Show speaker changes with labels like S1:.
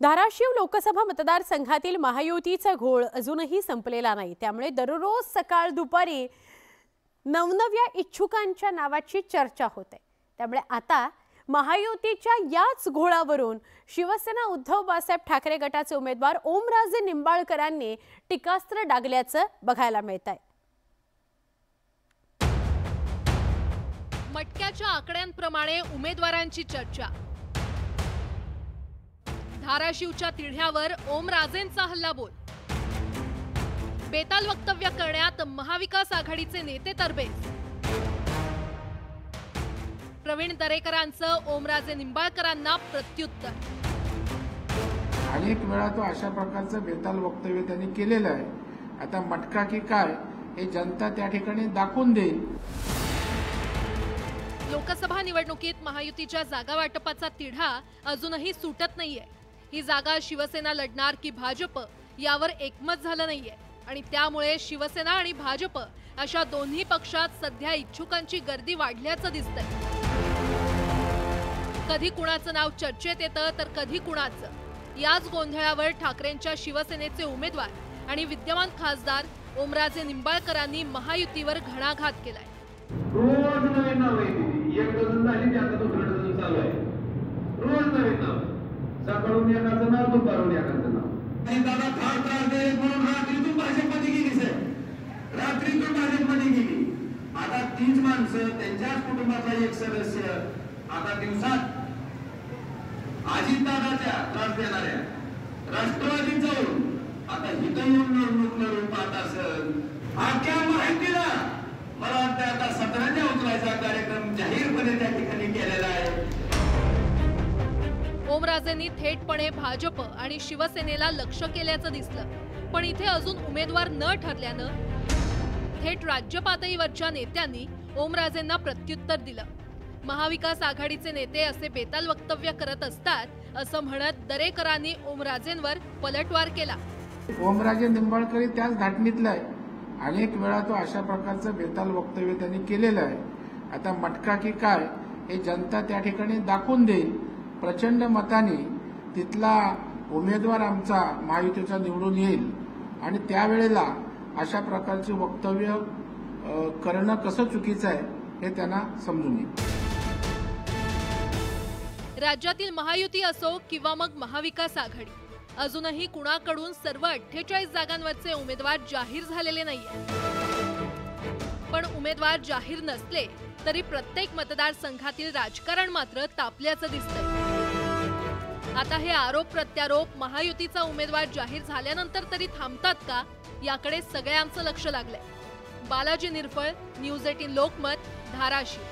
S1: धाराशिव लोकसभा मतदारसंघातील महायुतीचा घोळ अजूनही संपलेला नाही. त्यामुळे दररोज सकाळ दुपारी नवनव्या इच्छुकांच्या नावाची चर्चा होते. त्यामुळे आता महायुतीच्या याच घोळावरून शिवसेना उद्धव बाळासाहेब ठाकरे गटाचे उमेदवार ओमराजे निंबाळकरांनी टीकास्त्र डागल्याचं बघायला मिळत आहे
S2: मटक्याच्या आकड्यांप्रमाणे उमेदवारांची चर्चा. धाराशिवच्या तिढ्यावर ओमराजेंचा हल्लाबोल. बेताल वक्तव्य करण्यात महाविकास आघाडीचे नेते तरबेज. प्रवीण दरेकरांचं ओमराजे निंबाळकरांना प्रत्युत्तर.
S3: अनेक वेळा तो अशा प्रकारचं बेताल वक्तव्य त्यांनी केलेलं आहे. आता मटका की काय हे जनता त्या ठिकाणी दाखवून देईल.
S2: लोकसभा निवडणुकीत महायुतीच्या जागा वाटपाचा तिढा अजूनही सुटत नाहीये. ही जागा शिवसेना लढणार की भाजप यावर एकमत झालं नाहीये. आणि त्यामुळे शिवसेना आणि भाजप अशा दोन्ही पक्षात सध्या इच्छुकांची गर्दी वाढल्याचं दिसतंय. कधी कुणाचं नाव चर्चेत येतं तर कधी कुणाचं. याच गोंधळावर ठाकरेंच्या शिवसेनेचे उमेदवार आणि विद्यमान खासदार ओमराजे निंबाळकरांनी महायुतीवर घणाघात केलाय.
S4: सकाळून एकाचं नाव दुपारून एकाचं नाव. आणि दादा फार त्रास देत म्हणून रात्रीतून भाजपमध्ये गेली सर रात्रीतून भाजपमध्ये गेली. आता तीच माणसं त्यांच्याच कुटुंबातला एक सदस्य आता दिवसात अजितदादाच्या त्रास देणाऱ्या राष्ट्रवादी जाऊन आता इथं येऊन निवडणूक लढून पाहत असेल आख्या माहितीला मला वाटतं आता सतराच्या उचलायचा कार्यक्रम
S2: ओमराजेंनी थेटपणे भाजप आणि शिवसेनेला लक्ष केल्याचं दिसलं. पण इथे अजून उमेदवार न ठरल्यानं थेट राज्य पातळीवरच्या नेत्यांनी ओमराजेंना प्रत्युत्तर दिलं. महाविकास आघाडीचे नेते असे बेताल वक्तव्य करत असतात असं म्हणत दरेकरांनी ओमराजेंवर पलटवार केला.
S3: ओमराजे निंबाळकरी त्याच धाटणीतला आहे. अनेक वेळा तो अशा प्रकारचं बेताल वक्तव्य त्यांनी केलेलं आहे. आता मटका की काय हे जनता त्या ठिकाणी दाखवून देईल. प्रचंड मताने तिथला उमेदवार आमचा महायुतीचा निवडून येईल. आणि त्यावेळेला अशा प्रकारचे वक्तव्य करणं कसं चुकीचं आहे हे त्यांना समजून येईल.
S2: राज्यातील महायुती असो किंवा मग महाविकास आघाडी अजूनही कुणाकडून सर्व अठ्ठेचाळीस जागांवरचे उमेदवार जाहीर झालेले नाहीये. पण उमेदवार जाहीर नसले तरी प्रत्येक मतदारसंघातील राजकारण मात्र तापल्याचं दिसतंय. आता हे आरोप प्रत्यारोप महायुतीचा उमेदवार जाहीर झाल्यानंतर तरी थांबतात का? याकडे सगळ्यांचं लक्ष लागलंय. Balaji Nirphal news eighteen Lokmat Dharashiv.